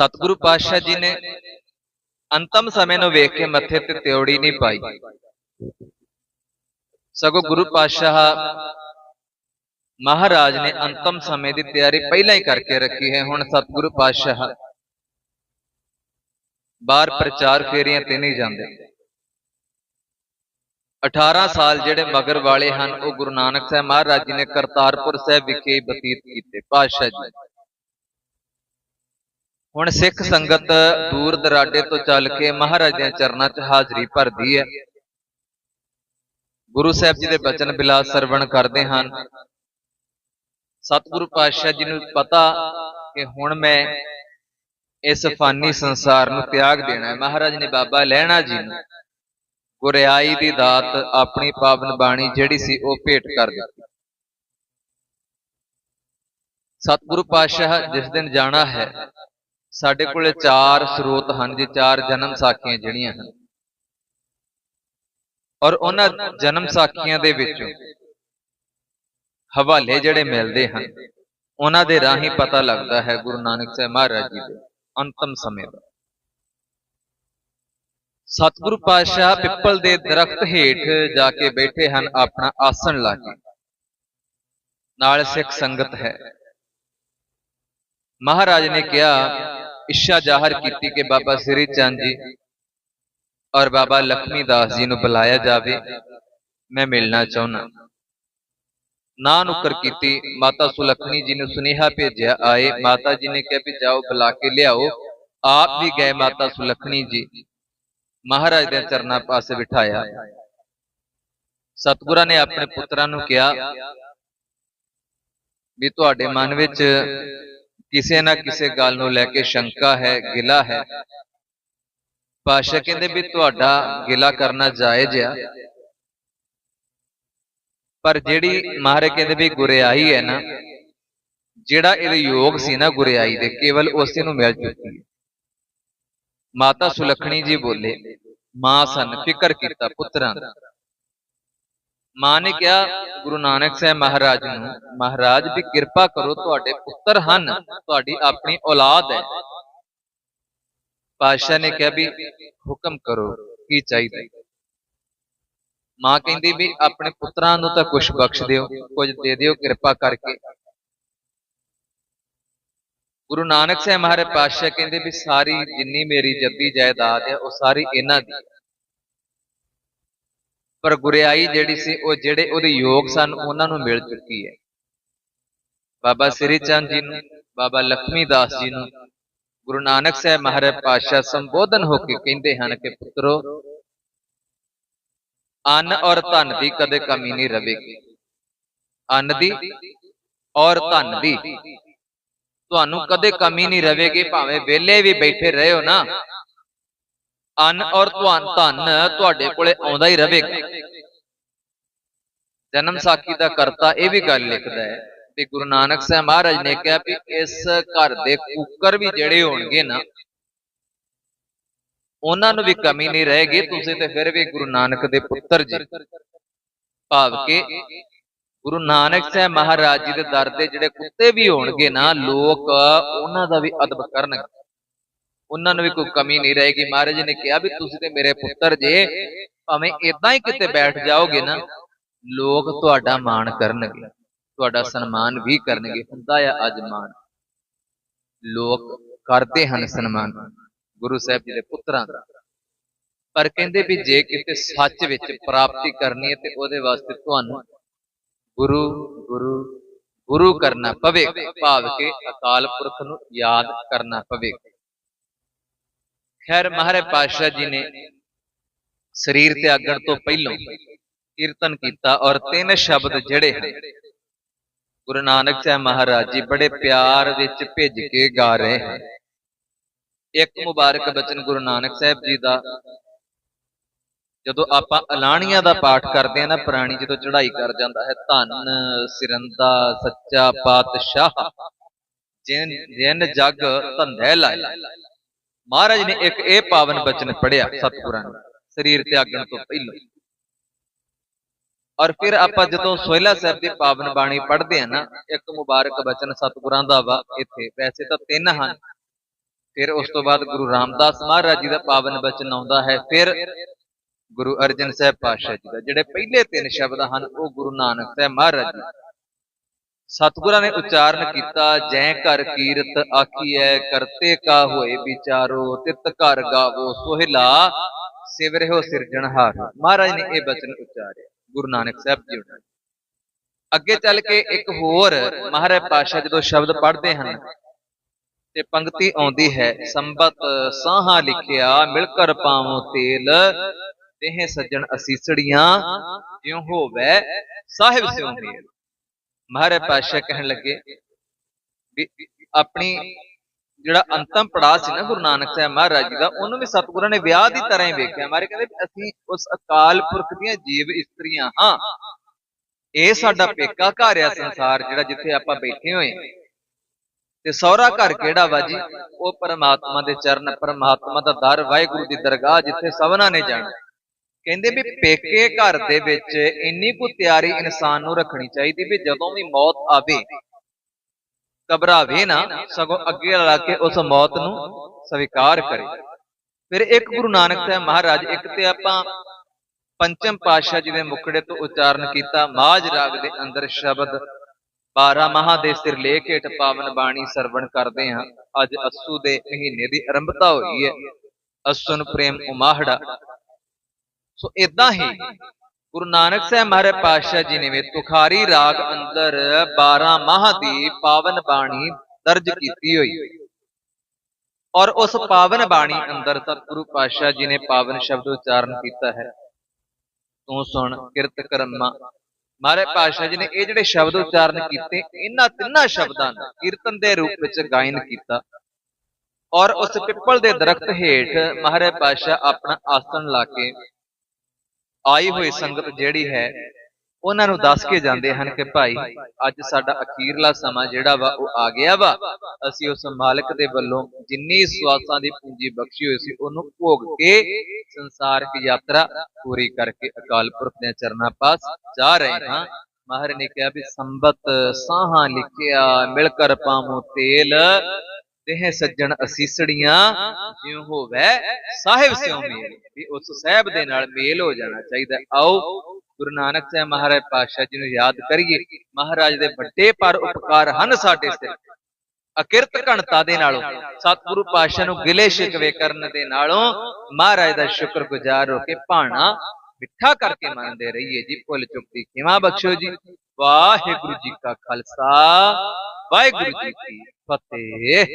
ਸਤਿਗੁਰੂ ਪਾਤਸ਼ਾਹ ਜੀ ਨੇ ਅੰਤਮ ਸਮੇਂ ਨੂੰ ਵੇਖ ਕੇ ਮੱਥੇ ਤੇ ਤਿਉੜੀ ਨਹੀਂ ਪਾਈ। ਸਗੋਂ ਗੁਰੂ ਪਾਤਸ਼ਾਹ ਮਹਾਰਾਜ ਨੇ ਅੰਤਮ ਸਮੇਂ ਦੀ ਤਿਆਰੀ ਪਹਿਲਾਂ ਹੀ ਕਰਕੇ ਰੱਖੀ ਹੈ। ਹੁਣ ਸਤਿਗੁਰੂ ਪਾਤਸ਼ਾਹ ਬਾਹਰ ਪ੍ਰਚਾਰ ਫੇਰੀਆਂ ਤੇ ਨਹੀਂ ਜਾਂਦੇ। 18 ਸਾਲ ਜਿਹੜੇ ਮਗਰ ਵਾਲੇ ਹਨ ਉਹ ਗੁਰੂ ਨਾਨਕ ਸਾਹਿਬ ਮਹਾਰਾਜ ਜੀ ਨੇ ਕਰਤਾਰਪੁਰ ਸਾਹਿਬ ਵਿਖੇ ਬਤੀਤ ਕੀਤੇ ਪਾਤਸ਼ਾਹ ਜੀ। ਹੁਣ ਸਿੱਖ ਸੰਗਤ ਦੂਰ ਦਰਾਡੇ ਤੋਂ ਚੱਲ ਕੇ ਮਹਾਰਾਜ ਦੇ ਚਰਨਾਂ 'ਚ ਹਾਜ਼ਰੀ ਭਰਦੀ ਹੈ। ਗੁਰੂ ਸਾਹਿਬ ਜੀ ਦੇ ਬਚਨ ਬਿਲਾਸ ਸਰਵਣ ਕਰਦੇ ਹਨ। ਸਤਿਗੁਰੂ ਪਾਤਸ਼ਾਹ ਜੀ ਨੂੰ ਪਤਾ ਕਿ ਹੁਣ ਮੈਂ ਇਸ ਫਾਨੀ ਸੰਸਾਰ ਨੂੰ ਤਿਆਗ ਦੇਣਾ ਹੈ। ਮਹਾਰਾਜ ਨੇ ਬਾਬਾ ਲਹਿਣਾ ਜੀ ਨੂੰ ਗੁਰਿਆਈ ਦੀ ਦਾਤ ਆਪਣੀ ਪਾਵਨ ਬਾਣੀ ਜਿਹੜੀ ਸੀ ਉਹ ਭੇਟ ਕਰ ਦਿੱਤੀ। ਸਤਿਗੁਰੂ ਪਾਤਸ਼ਾਹ ਜਿਸ ਦਿਨ ਜਾਣਾ ਹੈ ਸਾਡੇ ਕੋਲੇ ਚਾਰ ਸਰੋਤ ਹਨ ਜੀ ਚਾਰ ਜਨਮ ਸਾਖੀਆਂ ਜਿਹੜੀਆਂ ਹਨ। ਔਰ ਉਹਨਾਂ ਜਨਮ ਸਾਖੀਆਂ ਦੇ ਵਿੱਚੋਂ ਹਵਾਲੇ ਜਿਹੜੇ ਮਿਲਦੇ ਹਨ ਉਹਨਾਂ ਦੇ ਰਾਹੀਂ ਪਤਾ ਲੱਗਦਾ ਹੈ ਗੁਰੂ ਨਾਨਕ ਸਾਹਿਬ ਮਹਾਰਾਜ ਜੀ ਦੇ ਅੰਤਮ ਸਮੇਂ ਦਾ। ਸਤਿਗੁਰੂ ਪਾਤਸ਼ਾਹ ਪਿੱਪਲ ਦੇ ਦਰਖਤ ਹੇਠ ਜਾ ਕੇ ਬੈਠੇ ਹਨ ਆਪਣਾ ਆਸਣ ਲਾ ਕੇ। ਨਾਲ ਸਿੱਖ ਸੰਗਤ ਹੈ। ਮਹਾਰਾਜ ਨੇ ਕਿਹਾ ਇੱਛਾ ਜ਼ਾਹਰ ਕੀਤੀ ਕਿ ਬਾਬਾ ਸ੍ਰੀ ਚੰਦ ਜੀ ਔਰ ਬਾਬਾ ਲਖਮੀ ਦਾਸ ਜੀ ਨੂੰ ਬੁਲਾਇਆ ਜਾਵੇ, ਮੈਂ ਮਿਲਣਾ ਚਾਹੁੰਦਾ। ਨਾ ਨੁਕਰ ਕੀਤੀ, ਮਾਤਾ ਸੁਲਖਣੀ ਜੀ ਨੂੰ ਸੁਨੇਹਾ ਭੇਜਿਆ, ਆਏ ਮਾਤਾ ਜੀ ਨੇ ਕਿਹਾ ਵੀ ਜਾਓ, ਬੁਲਾ ਕੇ ਲਿਆਓ। ਆਪ ਵੀ ਗਏ ਮਾਤਾ ਸੁਲਖਣੀ ਜੀ। ਮਹਾਰਾਜ ਦੇ ਚਰਨਾਂ ਪਾਸੇ ਬਿਠਾਇਆ। ਸਤਿਗੁਰਾਂ ਨੇ ਆਪਣੇ ਪੁੱਤਰਾਂ ਨੂੰ ਕਿਹਾ ਵੀ ਤੁਹਾਡੇ ਮਨ ਵਿੱਚ ਕਿਸੇ ਨਾ ਕਿਸੇ ਗੱਲ ਨੂੰ ਲੈ ਕੇ ਸ਼ੰਕਾ ਹੈ ਗਿਲਾ ਹੈ। ਪਾਸ਼ਾ ਕਹਿੰਦੇ ਵੀ ਤੁਹਾਡਾ ਗਿਲਾ ਕਰਨਾ ਜਾਇਜ਼ ਆ। ਪਰ ਜਿਹੜੀ ਮਹਾਰਾਜ ਕਹਿੰਦੇ ਵੀ ਗੁਰਿਆਈ ਹੈ ਨਾ ਜਿਹੜਾ ਇਹਦੇ ਯੋਗ ਸੀ ਨਾ ਗੁਰਿਆਈ ਦੇ ਕੇਵਲ ਉਸੇ ਨੂੰ ਮਿਲ ਚੁੱਕੀ ਹੈ। ਮਾਤਾ ਸੁਲਖਣੀ ਜੀ ਬੋਲੇ ਮਾਂ ਸਨ ਫਿਕਰ ਕੀਤਾ ਪੁੱਤਰਾਂ ਦਾ। ਮਾਂ ਨੇ ਕਿਹਾ, ਗੁਰੂ ਨਾਨਕ ਸਾਹਿਬ ਮਹਾਰਾਜ ਨੂੰ, ਮਹਾਰਾਜ ਦੀ ਕਿਰਪਾ ਕਰੋ, ਤੁਹਾਡੇ ਪੁੱਤਰ ਹਨ, ਤੁਹਾਡੀ ਆਪਣੀ ਔਲਾਦ ਹੈ। ਪਾਸ਼ਾ ਨੇ ਕਿਹਾ ਵੀ, ਹੁਕਮ ਕਰੋ, ਕੀ ਚਾਹੀਦਾ? ਮਾਂ ਕਹਿੰਦੀ ਵੀ, ਆਪਣੇ ਪੁੱਤਰਾਂ ਨੂੰ ਤਾਂ ਕੁਝ ਬਖਸ਼ ਦਿਓ, ਕੁਝ ਦੇ ਦਿਓ ਕਿਰਪਾ ਕਰਕੇ। ਗੁਰੂ ਨਾਨਕ ਸਾਹਿਬ ਮਹਾਰਾਜ ਪਾਤਸ਼ਾਹ ਕਹਿੰਦੇ ਵੀ, ਸਾਰੀ ਜਿੰਨੀ ਮੇਰੀ ਜੱਦੀ ਜਾਇਦਾਦ ਹੈ, ਉਹ ਸਾਰੀ ਇਹਨਾਂ ਦੀ ਪਰ ਗੁਰਿਆਈ ਜਿਹੜੀ ਸੀ, ਉਹ ਜਿਹੜੇ ਉਹਦੇ ਯੋਗ ਸਨ, ਉਹਨਾਂ ਨੂੰ ਮਿਲ ਚੁੱਕੀ ਹੈ। ਬਾਬਾ ਸ੍ਰੀ ਚੰਦ ਜੀ ਨੂੰ, ਬਾਬਾ ਲਖਮੀ ਦਾਸ ਜੀ ਨੂੰ ਗੁਰੂ ਨਾਨਕ ਸਾਹਿਬ ਮਹਾਰਾਜ ਪਾਤਸ਼ਾਹ ਸੰਬੋਧਨ ਹੋ ਕੇ ਕਹਿੰਦੇ ਹਨ ਕਿ ਪੁੱਤਰੋ, ਅੰਨ ਔਰ ਧਨ ਦੀ ਕਦੇ ਕਮੀ ਨਹੀਂ ਰਹੇਗੀ ਅੰਨ ਦੀ ਔਰ ਧਨ ਦੀ ਤੁਹਾਨੂੰ ਕਦੇ ਕਮੀ ਨਹੀਂ ਰਹੇਗੀ ਭਾਵੇਂ ਵਿਹਲੇ ਵੀ ਬੈਠੇ ਰਹੇ ਹੋ ਨਾ। ਅੰਨ ਔਰ ਧਨ ਧਨ ਤੁਹਾਡੇ ਕੋਲੇ ਆਉਂਦਾ ਹੀ ਰਹੇਗਾ ਜਨਮ ਸਾਖੀ ਦਾ ਕਰਤਾ ਇਹ ਵੀ ਗੱਲ ਲਿਖਦਾ ਹੈ ਕਿ ਗੁਰੂ ਨਾਨਕ ਸਾਹਿਬ ਮਹਾਰਾਜ ਨੇ ਕਿਹਾ ਵੀ ਇਸ ਘਰ ਦੇ ਕੁੱਕਰ ਵੀ ਜਿਹੜੇ ਹੋਣਗੇ ਨਾ ਉਹਨਾਂ ਨੂੰ ਵੀ ਕਮੀ ਨਹੀਂ ਰਹੇਗੀ ਤੁਸੀਂ ਤੇ ਫਿਰ ਵੀ ਗੁਰੂ ਨਾਨਕ ਦੇ ਪੁੱਤਰ ਜੀ। ਭਾਵ ਕਿ ਗੁਰੂ ਨਾਨਕ ਸਾਹਿਬ ਮਹਾਰਾਜ ਜੀ ਦੇ ਦਰ ਤੇ ਜਿਹੜੇ ਕੁੱਤੇ ਵੀ ਹੋਣਗੇ ਨਾ ਲੋਕ ਉਹਨਾਂ ਦਾ ਵੀ ਅਦਬ ਕਰਨਗੇ। ਉਹਨਾਂ ਨੂੰ ਵੀ ਕੋਈ ਕਮੀ ਨਹੀਂ ਰਹੇਗੀ। ਮਹਾਰਾਜ ਨੇ ਕਿਹਾ ਵੀ ਤੁਸੀਂ ਤੇ ਮੇਰੇ ਪੁੱਤਰ ਜੇ, ਭਾਵੇਂ ਇਦਾਂ ਹੀ ਕਿਤੇ ਬੈਠ ਜਾਓਗੇ ਨਾ, ਲੋਕ ਤੁਹਾਡਾ ਮਾਣ ਕਰਨਗੇ, ਤੁਹਾਡਾ ਸਨਮਾਨ ਵੀ ਕਰਨਗੇ। ਹੁੰਦਾ ਆ ਅੱਜ ਮਾਣ। ਲੋਕ ਕਰਦੇ ਹਨ ਸਨਮਾਨ ਗੁਰੂ ਸਾਹਿਬ ਜੀ ਦੇ ਪੁੱਤਰਾਂ ਦਾ। ਪਰ ਕਹਿੰਦੇ ਵੀ ਜੇ ਕਿਤੇ ਸੱਚ ਵਿੱਚ ਪ੍ਰਾਪਤੀ ਕਰਨੀ ਹੈ ਤੇ ਉਹਦੇ ਵਾਸਤੇ ਤੁਹਾਨੂੰ ਗੁਰੂ ਗੁਰੂ ਗੁਰੂ ਕਰਨਾ ਪਵੇ ਭਾਵ ਕਿ ਅਕਾਲ ਪੁਰਖ ਨੂੰ ਯਾਦ ਕਰਨਾ ਪਵੇ ਖੈਰ ਮਹਾਰਾਜ ਪਾਤਸ਼ਾਹ ਜੀ ਨੇ ਸਰੀਰ ਤੇ ਤਿਆਗਣ ਤੋਂ ਪਹਿਲਾਂ ਕੀਰਤਨ ਕੀਤਾ ਔਰ ਤਿੰਨ ਸ਼ਬਦ ਜਿਹੜੇ ਹਨ, ਗੁਰੂ ਨਾਨਕ ਸਾਹਿਬ ਮਹਾਰਾਜ ਜੀ ਬੜੇ ਪਿਆਰ ਵਿੱਚ ਭਿੱਜ ਕੇ ਗਾ ਰਹੇ ਹਨ। ਇੱਕ ਮੁਬਾਰਕ ਬਚਨ ਗੁਰੂ ਨਾਨਕ ਸਾਹਿਬ ਜੀ ਦਾ, ਜਦੋਂ ਆਪਾਂ ਅਲਾਣੀਆਂ ਦਾ ਪਾਠ ਕਰਦੇ ਆ ਨਾ ਪ੍ਰਾਣੀ, ਜਦੋਂ ਚੜ੍ਹਾਈ ਕਰ ਜਾਂਦਾ ਹੈ, ਧੰਨ ਸਿਰੰਦਾ ਸੱਚਾ ਪਾਤਸ਼ਾਹ, ਜਿਨ ਜਿਨ ਜਗ ਧੰਦੇ ਲਾਏ। ਮਹਾਰਾਜ ਨੇ ਇੱਕ ਇਹ ਪਾਵਨ ਬਚਨ ਪੜਿਆ ਸਤਿਗੁਰਾਂ ਨੇ ਸਰੀਰ ਤਿਆਗਣ ਤੋਂ ਪਹਿਲਾਂ। ਔਰ ਫਿਰ ਆਪਾਂ ਜਦੋਂ ਸੋਹਿਲਾ ਸਾਹਿਬ ਦੀ ਪਾਵਨ ਬਾਣੀ ਪੜ੍ਹਦੇ ਆ ਨਾ ਇੱਕ ਮੁਬਾਰਕ ਬਚਨ ਸਤਿਗੁਰਾਂ ਦਾ ਵਾ ਇੱਥੇ। ਵੈਸੇ ਤਾਂ ਤਿੰਨ ਹਨ। ਫਿਰ ਉਸ ਤੋਂ ਬਾਅਦ ਗੁਰੂ ਰਾਮਦਾਸ ਮਹਾਰਾਜ ਜੀ ਦਾ ਪਾਵਨ ਬਚਨ ਆਉਂਦਾ ਹੈ। ਫਿਰ ਗੁਰੂ ਅਰਜਨ ਸਾਹਿਬ ਪਾਤਸ਼ਾਹ ਜੀ ਦਾ ਜਿਹੜੇ ਪਹਿਲੇ ਤਿੰਨ ਸ਼ਬਦ ਹਨ ਉਹ ਗੁਰੂ ਨਾਨਕ ਸਾਹਿਬ ਮਹਾਰਾਜ ਜੀ ਸਤਿਗੁਰਾਂ ਨੇ ਉਚਾਰਨ ਕੀਤਾ, ਜੈ ਘਰ ਕੀਰਤ ਆਖੀਐ, ਕਰਤੇ ਕਾ ਹੋਏ ਵਿਚਾਰੋ, ਤਿਤ ਘਰ ਗਾਵੋ, ਸੋਹਿਲਾ ਸਿਵਰਿਓ ਸਿਰਜਣਹਾਰ ਮਹਾਰਾਜ ਨੇ ਇਹ ਬਚਨ ਉਚਾਰਿਆ, ਗੁਰੂ ਨਾਨਕ ਸਾਹਿਬ ਜੀ ਨੇ ਅੱਗੇ ਚੱਲ ਕੇ ਇੱਕ ਹੋਰ ਮਹਾਰਾਜ ਪਾਤਸ਼ਾਹ ਜਦੋਂ ਸ਼ਬਦ ਪੜ੍ਹਦੇ ਹਨ, ਤੇ ਪੰਕਤੀ ਆਉਂਦੀ ਹੈ, ਸੰਬਤ ਸਾਹਾ ਲਿਖਿਆ ਮਿਲ ਕਰ ਪਾਵੋ ਤੇਲ ਦੇਹ ਸੱਜਣ ਅਸੀਸੜੀਆਂ, ਜਿਉ ਹੋਵੇ, ਸਾਹਿਬ ਸਿਉ ਮੇਲ ਮਹਾਰਾਜ ਪਾਤਸ਼ਾਹ ਕਹਿਣ ਲੱਗੇ ਵੀ ਆਪਣੀ ਜਿਹੜਾ ਅੰਤਮ ਪੜਾਅ ਸੀ ਨਾ ਗੁਰੂ ਨਾਨਕ ਸਾਹਿਬ ਮਹਾਰਾਜ ਜੀ ਦਾ ਉਹਨੂੰ ਵੀ ਸਤਿਗੁਰਾਂ ਨੇ ਵਿਆਹ ਦੀ ਤਰ੍ਹਾਂ ਹੀ ਵੇਖਿਆ। ਮਾਰੇ ਕਹਿੰਦੇ ਅਸੀਂ ਉਸ ਅਕਾਲ ਪੁਰਖ ਦੀਆਂ ਜੀਵ ਇਸਤਰੀਆਂ ਹਾਂ। ਇਹ ਸਾਡਾ ਪੇਕਾ ਘਰ ਆ ਸੰਸਾਰ ਜਿਹੜਾ ਜਿੱਥੇ ਆਪਾਂ ਬੈਠੇ ਹੋਏ। ਤੇ ਸਹੁਰਾ ਘਰ ਕਿਹੜਾ ਵਾ ਜੀ? ਉਹ ਪਰਮਾਤਮਾ ਦੇ ਚਰਨ ਪਰਮਾਤਮਾ ਦਾ ਦਰ ਵਾਹਿਗੁਰੂ ਦੀ ਦਰਗਾਹ ਜਿੱਥੇ ਸਭਨਾ ਨੇ ਜਾਣਾ। ਕਹਿੰਦੇ ਵੀ ਪੇਕੇ ਘਰ ਦੇ ਵਿੱਚ ਇੰਨੀ ਕੁ ਤਿਆਰੀ ਇਨਸਾਨ ਨੂੰ ਰੱਖਣੀ ਚਾਹੀਦੀ ਵੀ ਜਦੋਂ ਵੀ ਮੌਤ ਆਵੇ, ਘਬਰਾਵੇ ਨਾ, ਸਗੋਂ ਅੱਗੇ ਲਾ ਕੇ ਉਸ ਮੌਤ ਨੂੰ ਸਵੀਕਾਰ ਕਰੇ। ਫਿਰ ਇੱਕ ਗੁਰੂ ਨਾਨਕ ਸਾਹਿਬ ਮਹਾਰਾਜ, ਇੱਕ ਤੇ ਆਪਾਂ ਪੰਚਮ ਪਾਤਸ਼ਾਹ ਜੀ ਦੇ ਮੁਖੜੇ ਤੋਂ ਉਚਾਰਨ ਕੀਤਾ, ਮਾਝ ਰਾਗ ਦੇ ਅੰਦਰ ਸ਼ਬਦ 12 ਮਹਾ ਦੇ ਸਿਰ ਲੇਖ ਹੇਠ ਪਾਵਨ ਬਾਣੀ ਸਰਵਣ ਕਰਦੇ ਹਾਂ। ਅੱਜ ਅਸੂ ਦੇ ਮਹੀਨੇ ਦੀ ਆਰੰਭਤਾ ਹੋਈ ਹੈ। ਅਸੁਨ ਪ੍ਰੇਮ ਉਮਾਹੜਾ ਸੋ ਇਦਾਂ ਹੀ ਗੁਰੂ ਨਾਨਕ ਸਾਹਿਬ ਮਹਾਰਾਜ ਪਾਤਸ਼ਾਹ ਜੀ ਨੇ ਵੀ ਤੁਖਾਰੀ ਰਾਗ ਅੰਦਰ 12 ਮਾਹ ਦੀ ਪਾਵਨ ਬਾਣੀ ਦਰਜ ਕੀਤੀ ਹੋਈ। ਔਰ ਉਸ ਪਾਵਨ ਬਾਣੀ ਅੰਦਰ ਸਤਿਗੁਰੂ ਪਾਤਸ਼ਾਹ ਜੀ ਨੇ ਪਾਵਨ ਸ਼ਬਦ ਉਚਾਰਨ ਕੀਤਾ ਹੈ। ਤੂੰ ਸੁਣ ਕਿਰਤ ਕਰਮਾ। ਮਹਾਰਾਜ ਪਾਤਸ਼ਾਹ ਜੀ ਨੇ ਇਹ ਜਿਹੜੇ ਸ਼ਬਦ ਉਚਾਰਨ ਕੀਤੇ, ਇਹਨਾਂ ਤਿੰਨਾਂ ਸ਼ਬਦਾਂ ਨੂੰ ਕੀਰਤਨ ਦੇ ਰੂਪ ਵਿੱਚ ਗਾਇਨ ਕੀਤਾ। ਔਰ ਉਸ ਪਿੱਪਲ ਦੇ ਦਰਖਤ ਹੇਠ ਮਹਾਰਾਜ ਪਾਤਸ਼ਾਹ ਆਪਣਾ ਆਸਣ ਲਾ ਕੇ ਆਈ ਹੋਈ ਸੰਗਤ ਜਿਹੜੀ ਹੈ ਉਹਨਾਂ ਨੂੰ ਦੱਸ ਕੇ ਜਾਂਦੇ ਹਨ ਕਿ ਭਾਈ ਅੱਜ ਸਾਡਾ ਅਖੀਰਲਾ ਸਮਾਂ ਜਿਹੜਾ ਵਾ ਉਹ ਆ ਗਿਆ ਵਾ। ਅਸੀਂ ਉਸ ਮਾਲਕ ਦੇ ਵੱਲੋਂ ਜਿੰਨੀ ਸਵਾਸਾਂ ਦੀ ਪੂੰਜੀ ਬਖਸ਼ੀ ਹੋਈ ਸੀ ਉਹਨੂੰ ਭੋਗ ਕੇ ਸੰਸਾਰਿਕ ਯਾਤਰਾ ਪੂਰੀ ਕਰਕੇ ਅਕਾਲ ਪੁਰਖ ਦੇ ਚਰਨਾਂ ਪਾਸ ਜਾ ਰਹੇ ਹਾਂ। ਮਹਾਰਾਜ ਨੇ ਕਿਹਾ ਵੀ ਸੰਬਤ ਸਾਹਾਂ ਲਿਖਿਆ ਮਿਲ ਕਰ ਪਾਵੋ ਤੇਲ। ਦੇਹ ਸੱਜਣ ਅਸੀਸੜੀਆਂ, ਜਿਉ ਹੋਵੇ ਸਾਹਿਬ ਸਿਉ ਮੇਲ। ਵੀ ਉਸ ਸਾਹਿਬ ਦੇ ਨਾਲ ਮੇਲ ਹੋ ਜਾਣਾ ਚਾਹੀਦਾ। ਆਓ ਗੁਰੂ ਨਾਨਕ ਸਾਹਿਬ ਮਹਾਰਾਜ ਪਾਤਸ਼ਾਹ ਜੀ ਨੂੰ ਯਾਦ ਕਰੀਏ। ਮਹਾਰਾਜ ਦੇ ਵੱਡੇ ਪਰ ਉਪਕਾਰ ਹਨ ਸਾਡੇ ਸਿਰ। ਅਕਿਰਤ ਘਣਤਾ ਦੇ ਨਾਲੋਂ, ਸਤਿਗੁਰੂ ਪਾਤਸ਼ਾਹ ਨੂੰ ਗਿਲੇ ਸ਼ਿਕਵੇ ਕਰਨ ਦੇ ਨਾਲੋਂ ਮਹਾਰਾਜ ਦਾ ਸ਼ੁਕਰਗੁਜ਼ਾਰ ਹੋ ਕੇ ਭਾਣਾ ਮਿੱਠਾ ਕਰਕੇ ਮੰਨਦੇ ਰਹੀਏ ਜੀ। ਭੁੱਲ ਚੁੱਕ ਦੀ ਖਿਮਾ ਬਖਸ਼ੋ ਜੀ। ਵਾਹਿਗੁਰੂ ਜੀ ਕਾ ਖਾਲਸਾ, ਵਾਹਿਗੁਰੂ ਜੀ ਕੀ फतेह